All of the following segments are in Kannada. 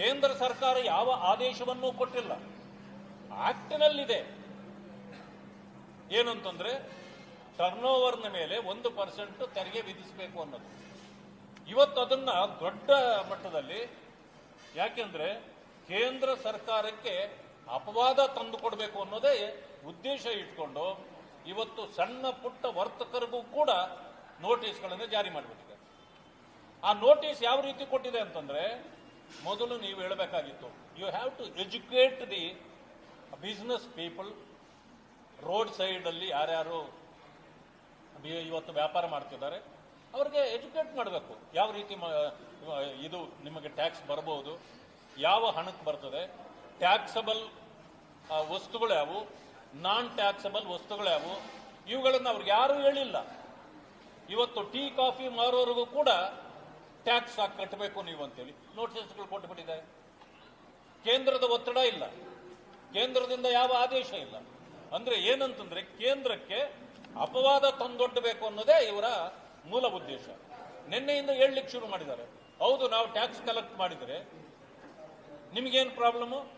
ಕೇಂದ್ರ ಸರ್ಕಾರ ಯಾವ ಆದೇಶವನ್ನೂ ಕೊಟ್ಟಿಲ್ಲ. ಆಕ್ಟಿನಲ್ಲಿದೆ. ಏನಂತಂದ್ರೆ ಟರ್ನ್ ಓವರ್ನ ಮೇಲೆ ಒಂದು ಪರ್ಸೆಂಟ್ ತೆರಿಗೆ ವಿಧಿಸಬೇಕು ಅನ್ನೋದು. ಇವತ್ತು ಅದನ್ನ ದೊಡ್ಡ ಮಟ್ಟದಲ್ಲಿ, ಯಾಕೆಂದ್ರೆ ಕೇಂದ್ರ ಸರ್ಕಾರಕ್ಕೆ ಅಪವಾದ ತಂದು ಕೊಡಬೇಕು ಅನ್ನೋದೇ ಉದ್ದೇಶ ಇಟ್ಕೊಂಡು ಇವತ್ತು ಸಣ್ಣ ಪುಟ್ಟ ವರ್ತಕರಿಗೂ ಕೂಡ ನೋಟಿಸ್ಗಳನ್ನು ಜಾರಿ ಮಾಡಿಬಿಟ್ಟಿದೆ ಆ ನೋಟಿಸ್ ಯಾವ ರೀತಿ ಕೊಟ್ಟಿದೆ ಅಂತಂದ್ರೆ ಮೊದಲು ನೀವು ಹೇಳಬೇಕಾಗಿತ್ತು you have to educate the business people road ಸೈಡಲ್ಲಿ ಯಾರ್ಯಾರು ಇವತ್ತು ವ್ಯಾಪಾರ ಮಾಡ್ತಿದ್ದಾರೆ, ಅವ್ರಿಗೆ ಎಜುಕೇಟ್ ಮಾಡಬೇಕು. ಯಾವ ರೀತಿ ಇದು ನಿಮಗೆ ಟ್ಯಾಕ್ಸ್ ಬರಬಹುದು ಯಾವ ಹಣಕ್ಕೆ ಬರ್ತದೆ ಟ್ಯಾಕ್ಸಬಲ್ ವಸ್ತುಗಳು ಯಾವು ನಾನ್ ಟ್ಯಾಕ್ಸಬಲ್ ವಸ್ತುಗಳು ಯಾವು ಇವುಗಳನ್ನು ಅವ್ರಿಗೆ ಯಾರೂ ಹೇಳಿಲ್ಲ. ಇವತ್ತು ಟೀ, ಕಾಫಿ ಮಾರೋರಿಗೂ ಕೂಡ ಟ್ಯಾಕ್ಸ್ ಹಾಕಿ ಕಟ್ಟಬೇಕು ನೀವು ಅಂತೇಳಿ ನೋಟಿಸ್ಗಳು ಕೊಟ್ಟುಬಿಟ್ಟಿದ್ದಾರೆ ಕೇಂದ್ರದ ಒತ್ತಡ ಇಲ್ಲ. ಕೇಂದ್ರದಿಂದ ಯಾವ ಆದೇಶ ಇಲ್ಲ. ಅಂದ್ರೆ ಏನಂತಂದ್ರೆ ಕೇಂದ್ರಕ್ಕೆ ಅಪವಾದ ತಂದೊಡ್ಡಬೇಕು ಅನ್ನೋದೇ ಇವರ ಮೂಲ ಉದ್ದೇಶ. ನಿನ್ನೆಯಿಂದ ಹೇಳಲಿಕ್ಕೆ ಶುರು ಮಾಡಿದ್ದಾರೆ. ಹೌದು, ನಾವು ಟ್ಯಾಕ್ಸ್ ಕಲೆಕ್ಟ್ ಮಾಡಿದರೆ ನಿಮಗೇನು ಪ್ರಾಬ್ಲಮ್?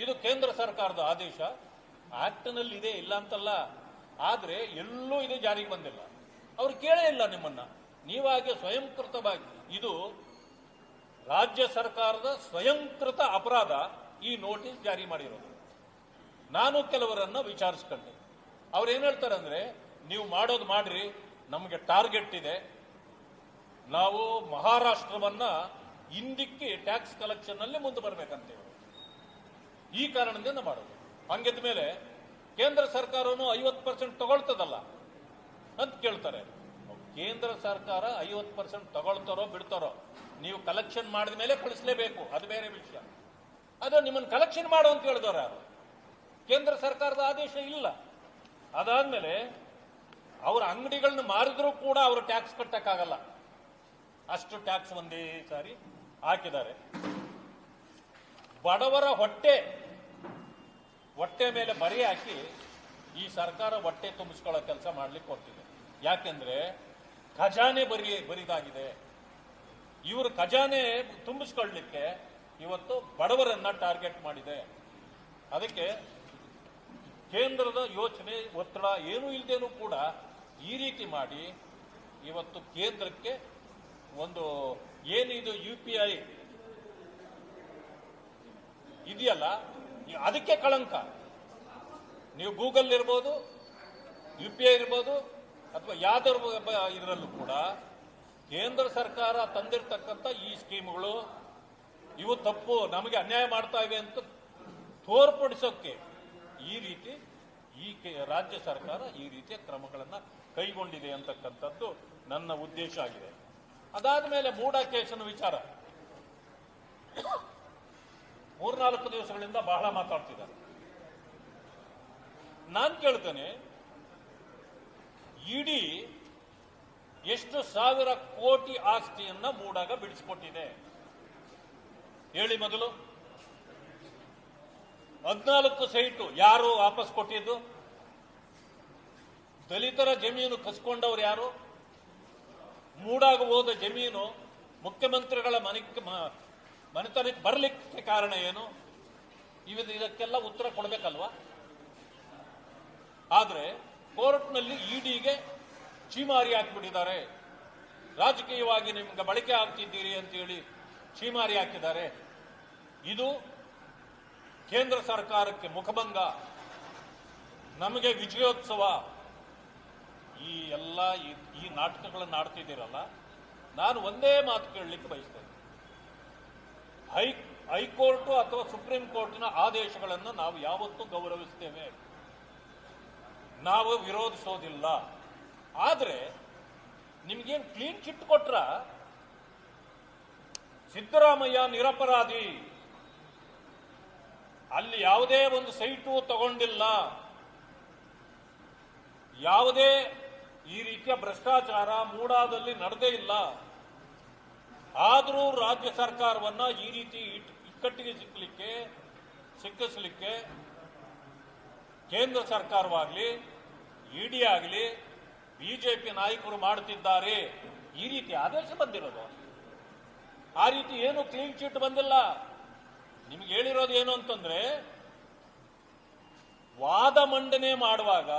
ಇದು ಕೇಂದ್ರ ಸರ್ಕಾರದ ಆದೇಶ. ಆಕ್ಟ್ನಲ್ಲಿ ಇದೆ ಇಲ್ಲ ಅಂತಲ್ಲ. ಆದರೆ ಎಲ್ಲೂ ಇದು ಜಾರಿಗೆ ಬಂದಿಲ್ಲ. ಅವ್ರು ಕೇಳೇ ಇಲ್ಲ ನಿಮ್ಮನ್ನ. ನೀವಾಗೆ ಸ್ವಯಂಕೃತವಾಗಿ, ಇದು ರಾಜ್ಯ ಸರ್ಕಾರದ ಸ್ವಯಂಕೃತ ಅಪರಾಧ ಈ ನೋಟಿಸ್ ಜಾರಿ ಮಾಡಿರೋದು. ನಾನು ಕೆಲವರನ್ನ ವಿಚಾರಿಸ್ಕೊಂಡೆ. ಅವ್ರು ಏನ್ ಹೇಳ್ತಾರೆ ಅಂದ್ರೆ ನೀವು ಮಾಡೋದು ಮಾಡ್ರಿ, ನಮಗೆ ಟಾರ್ಗೆಟ್ ಇದೆ. ನಾವು ಮಹಾರಾಷ್ಟ್ರವನ್ನ ಹಿಂದಿಕ್ಕಿ ಟ್ಯಾಕ್ಸ್ ಕಲೆಕ್ಷನ್ನಲ್ಲಿ ಮುಂದೆ ಬರಬೇಕಂತೇವೆ ಈ ಕಾರಣದಿಂದ ಮಾಡೋದು. ಹಂಗಿದ್ಮೇಲೆ ಕೇಂದ್ರ ಸರ್ಕಾರನು ಐವತ್ತು ಪರ್ಸೆಂಟ್ ತಗೊಳ್ತದಲ್ಲ ಅಂತ ಕೇಳ್ತಾರೆ. ಕೇಂದ್ರ ಸರ್ಕಾರ ಐವತ್ತು ಪರ್ಸೆಂಟ್ ತಗೊಳ್ತಾರೋ ಬಿಡ್ತಾರೋ, ನೀವು ಕಲೆಕ್ಷನ್ ಮಾಡಿದ ಮೇಲೆ ಕಳಿಸ್ಲೇಬೇಕು. ಅದು ಬೇರೆ ವಿಷಯ. ಅದು ನಿಮ್ಮನ್ನು ಕಲೆಕ್ಷನ್ ಮಾಡು ಅಂತ ಹೇಳಿದವರು ಯಾರು? ಕೇಂದ್ರ ಸರ್ಕಾರದ ಆದೇಶ ಇಲ್ಲ. ಅದಾದ್ಮೇಲೆ ಅವರ ಅಂಗಡಿಗಳನ್ನ ಮಾರಿದ್ರೂ ಕೂಡ ಅವರು ಟ್ಯಾಕ್ಸ್ ಕಟ್ಟಕ್ಕಾಗಲ್ಲ. ಅಷ್ಟು ಟ್ಯಾಕ್ಸ್ ಒಂದೇ ಸಾರಿ ಹಾಕಿದ್ದಾರೆ. ಬಡವರ ಹೊಟ್ಟೆ ಹೊಟ್ಟೆ ಮೇಲೆ ಬರಿ ಹಾಕಿ ಈ ಸರ್ಕಾರ ಹೊಟ್ಟೆ ತುಂಬಿಸ್ಕೊಳ್ಳೋ ಕೆಲಸ ಮಾಡ್ಲಿಕ್ಕೆ ಹೋಗ್ತಿದೆ. ಯಾಕೆಂದ್ರೆ ಖಜಾನೆ ಬರಿ, ಬರಿದಾಗಿದೆ. ಇವರು ಖಜಾನೆ ತುಂಬಿಸ್ಕೊಳ್ಳಿಕ್ಕೆ ಇವತ್ತು ಬಡವರನ್ನ ಟಾರ್ಗೆಟ್ ಮಾಡಿದೆ. ಅದಕ್ಕೆ ಕೇಂದ್ರದ ಯೋಚನೆ, ಒತ್ತಡ ಏನೂ ಇಲ್ಲದೇನೂ ಕೂಡ ಈ ರೀತಿ ಮಾಡಿ ಇವತ್ತು ಕೇಂದ್ರಕ್ಕೆ ಒಂದು ಏನಿದು ಯು ಪಿ ಐ ಇದೆಯಲ್ಲ, ಅದಕ್ಕೆ ಕಳಂಕ. ನೀವು ಗೂಗಲ್ ಇರ್ಬೋದು, ಯು ಪಿ ಐ ಇರ್ಬೋದು ಅಥವಾ ಯಾವ್ದರ ಇದರಲ್ಲೂ ಕೂಡ ಕೇಂದ್ರ ಸರ್ಕಾರ ತಂದಿರತಕ್ಕಂಥ ಈ ಸ್ಕೀಮ್ಗಳು ಇವು ತಪ್ಪು, ನಮಗೆ ಅನ್ಯಾಯ ಮಾಡ್ತಾ ಇವೆ ಅಂತ ತೋರ್ಪಡಿಸೋಕ್ಕೆ ಈ ರೀತಿ ಈ ರಾಜ್ಯ ಸರ್ಕಾರ ಈ ರೀತಿಯ ಕ್ರಮಗಳನ್ನು ಕೈಗೊಂಡಿದೆ ಅಂತಕ್ಕಂಥದ್ದು ನನ್ನ ಉದ್ದೇಶ ಆಗಿದೆ. ಅದಾದ ಮೇಲೆ ಮೂಡ ಕೇಸಿನ ವಿಚಾರ. ಮೂರ್ನಾಲ್ಕು ದಿವಸಗಳಿಂದ ಬಹಳ ಮಾತಾಡ್ತಿದ್ದಾರೆ. ನಾನು ಕೇಳ್ತೇನೆ ಇಡೀ ಎಷ್ಟು ಸಾವಿರ ಕೋಟಿ ಆಸ್ತಿಯನ್ನ ಮೂಡಾಗ ಬಿಡಿಸ್ಕೊಟ್ಟಿದೆ. ಹೇಳಿ ಮೊದಲು. ಹದಿನಾಲ್ಕು ಸೈಟು ಯಾರು ವಾಪಸ್ ಕೊಟ್ಟಿದ್ದು? ದಲಿತರ ಜಮೀನು ಕಸ್ಕೊಂಡವ್ರು ಯಾರು? ಮೂಡಾಗ ಹೋದ ಜಮೀನು ಮುಖ್ಯಮಂತ್ರಿಗಳ ಮನೆಗೆ ಮನೆತನಕ್ಕೆ ಬರಲಿಕ್ಕೆ ಕಾರಣ ಏನು? ಇವಿದು ಇದಕ್ಕೆಲ್ಲ ಉತ್ತರ ಕೊಡಬೇಕಲ್ವಾ? ಆದ್ರೆ ಕೋರ್ಟ್ನಲ್ಲಿ ಇಡಿಗೆ ಚೀಮಾರಿ ಹಾಕಿಬಿಟ್ಟಿದ್ದಾರೆ. ರಾಜಕೀಯವಾಗಿ ನಿಮ್ಗೆ ಬಳಕೆ ಆಗ್ತಿದ್ದೀರಿ ಅಂತೇಳಿ ಚೀಮಾರಿ ಹಾಕಿದ್ದಾರೆ. ಇದು ಕೇಂದ್ರ ಸರ್ಕಾರಕ್ಕೆ ಮುಖಭಂಗ. ನಮಗೆ ವಿಜಯೋತ್ಸವ ಈ ಎಲ್ಲ ಈ- ನಾಟಕಗಳನ್ನು ಆಡ್ತಿದ್ದೀರಲ್ಲ, ನಾನು ಒಂದೇ ಮಾತು ಕೇಳಲಿಕ್ಕೆ ಬಯಸ್ತೇನೆ. ಹೈ, ಹೈಕೋರ್ಟು ಅಥವಾ ಸುಪ್ರೀಂ ಕೋರ್ಟಿನ ಆದೇಶಗಳನ್ನು ನಾವು ಯಾವತ್ತೂ ಗೌರವಿಸ್ತೇವೆ. ನಾವು ವಿರೋಧಿಸೋದಿಲ್ಲ. ಆದರೆ, ನಿಮ್ಗೇನು ಕ್ಲೀನ್ ಚಿಟ್ ಕೊಟ್ರ? ಸಿದ್ದರಾಮಯ್ಯ ನಿರಪರಾಧಿ. ಅಲ್ಲಿ ಯಾವುದೇ ಒಂದು ಸೈಟು ತಗೊಂಡಿಲ್ಲ. ಯಾವುದೇ ಈ ರೀತಿಯ ಭ್ರಷ್ಟಾಚಾರ ಮೂಡಾದಲ್ಲಿ ನಡೆದೇ ಇಲ್ಲ. ಆದರೂ ರಾಜ್ಯ ಸರ್ಕಾರವನ್ನ ಈ ರೀತಿ ಇಕ್ಕಟ್ಟಿಗೆ ಸಿಕ್ಕಲಿಕ್ಕೆ ಸಿಕ್ಕಿಸ್ಲಿಕ್ಕೆ ಕೇಂದ್ರ ಸರ್ಕಾರವಾಗಲಿ ಇಡಿ ಆಗಲಿ ಬಿಜೆಪಿ ನಾಯಕರು ಮಾಡುತ್ತಿದ್ದಾರೆ ಈ ರೀತಿ ಆದೇಶ ಬಂದಿರೋದು. ಆ ರೀತಿ ಏನು ಕ್ಲೀನ್ ಚಿಟ್ ಬಂದಿಲ್ಲ. ನಿಮ್ಗೆ ಹೇಳಿರೋದು ಏನು ಅಂತಂದ್ರೆ, ವಾದ ಮಂಡನೆ ಮಾಡುವಾಗ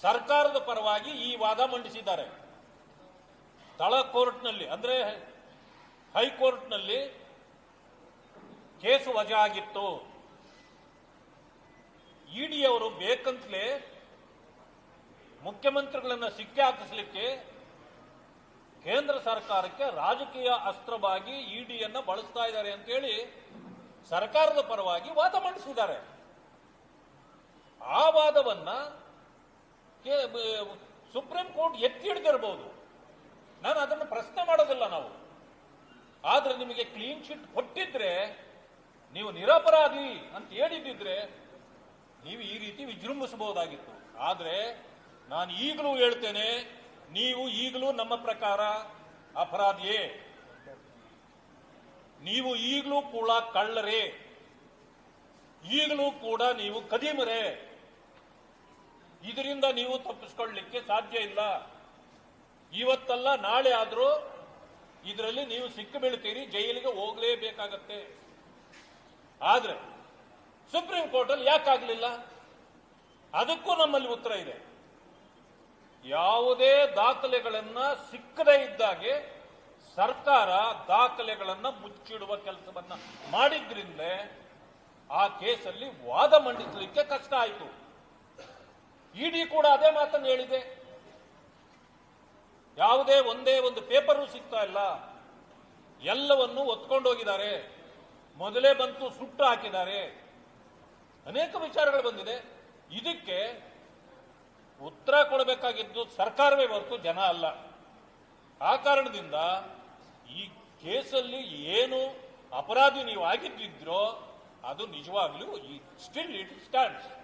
ಸರ್ಕಾರದ ಪರವಾಗಿ ಈ ವಾದ ಮಂಡಿಸಿದ್ದಾರೆ. ತಳ ಕೋರ್ಟ್ನಲ್ಲಿ, ಅಂದ್ರೆ ಹೈಕೋರ್ಟ್ನಲ್ಲಿ ಕೇಸು ವಜಾ ಆಗಿತ್ತು. ಇಡಿ ಅವರು ಬೇಕಂತಲೇ ಮುಖ್ಯಮಂತ್ರಿಗಳನ್ನ ಸಿಕ್ಕಿ ಹಾಕಿಸ್ಲಿಕ್ಕೆ ಕೇಂದ್ರ ಸರ್ಕಾರಕ್ಕೆ ರಾಜಕೀಯ ಅಸ್ತ್ರವಾಗಿ ಇಡಿಯನ್ನು ಬಳಸ್ತಾ ಇದ್ದಾರೆ ಅಂತೇಳಿ ಸರ್ಕಾರದ ಪರವಾಗಿ ವಾದ ಮಂಡಿಸಿದ್ದಾರೆ. ಆ ವಾದವನ್ನ ಸುಪ್ರೀಂ ಕೋರ್ಟ್ ಎತ್ತಿ ಹಿಡಿದಿರಬಹುದು ನಾನು ಅದನ್ನು ಪ್ರಶ್ನೆ ಮಾಡೋದಿಲ್ಲ ನಾವು. ಆದ್ರೆ ನಿಮಗೆ ಕ್ಲೀನ್ ಶೀಟ್ ಕೊಟ್ಟಿದ್ರೆ, ನೀವು ನಿರಪರಾಧಿ ಅಂತ ಹೇಳಿದ್ದಿದ್ರೆ, ನೀವು ಈ ರೀತಿ ವಿಜೃಂಭಿಸಬಹುದಾಗಿತ್ತು. ಆದ್ರೆ ನಾನು ಈಗಲೂ ಹೇಳ್ತೇನೆ, ನೀವು ಈಗಲೂ ನಮ್ಮ ಪ್ರಕಾರ ಅಪರಾಧಿಯೇ. ನೀವು ಈಗಲೂ ಕೂಡ ಕಳ್ಳರೇ. ಈಗಲೂ ಕೂಡ ನೀವು ಕದೀಮರೇ. ಇದರಿಂದ ನೀವು ತಪ್ಪಿಸ್ಕೊಳ್ಳಿಕ್ಕೆ ಸಾಧ್ಯ ಇಲ್ಲ. ಇವತ್ತಲ್ಲ, ನಾಳೆ ಆದರೂ ಇದರಲ್ಲಿ ನೀವು ಸಿಕ್ಕಿ ಬೀಳ್ತೀರಿ, ಜೈಲಿಗೆ ಹೋಗಲೇಬೇಕಾಗತ್ತೆ. ಆದರೆ ಸುಪ್ರೀಂ ಕೋರ್ಟಲ್ಲಿ ಯಾಕಾಗಲಿಲ್ಲ? ಅದಕ್ಕೂ ನಮ್ಮಲ್ಲಿ ಉತ್ತರ ಇದೆ. ಯಾವುದೇ ದಾಖಲೆಗಳನ್ನ ಸಿಕ್ಕದೇ ಇದ್ದಾಗೆ ಸರ್ಕಾರ ದಾಖಲೆಗಳನ್ನ ಮುಚ್ಚಿಡುವ ಕೆಲಸವನ್ನ ಮಾಡಿದ್ರಿಂದ ಆ ಕೇಸಲ್ಲಿ ವಾದ ಮಂಡಿಸಲಿಕ್ಕೆ ಕಷ್ಟ ಆಯಿತು. ಇಡಿ ಕೂಡ ಅದೇ ಮಾತನ್ನು ಹೇಳಿದೆ. ಯಾವುದೇ ಒಂದೇ ಒಂದು ಪೇಪರು ಸಿಗ್ತಾ ಇಲ್ಲ. ಎಲ್ಲವನ್ನು ಒತ್ಕೊಂಡೋಗಿದ್ದಾರೆ ಮೊದಲೇ ಬಂತು ಸುಟ್ಟು ಹಾಕಿದ್ದಾರೆ. ಅನೇಕ ವಿಚಾರಗಳು ಬಂದಿದೆ. ಇದಕ್ಕೆ ಉತ್ತರ ಕೊಡಬೇಕಾಗಿದ್ದು ಸರ್ಕಾರವೇ ಹೊರತು ಜನ ಅಲ್ಲ. ಆ ಕಾರಣದಿಂದ ಈ ಕೇಸಲ್ಲಿ ಏನು ಅಪರಾಧಿ ನೀವು ಆಗಿದ್ದಿದ್ರೋ ಅದು ನಿಜವಾಗ್ಲೂ ಸ್ಟಿಲ್ ಇಟ್ ಸ್ಟ್ಯಾಂಡ್ಸ್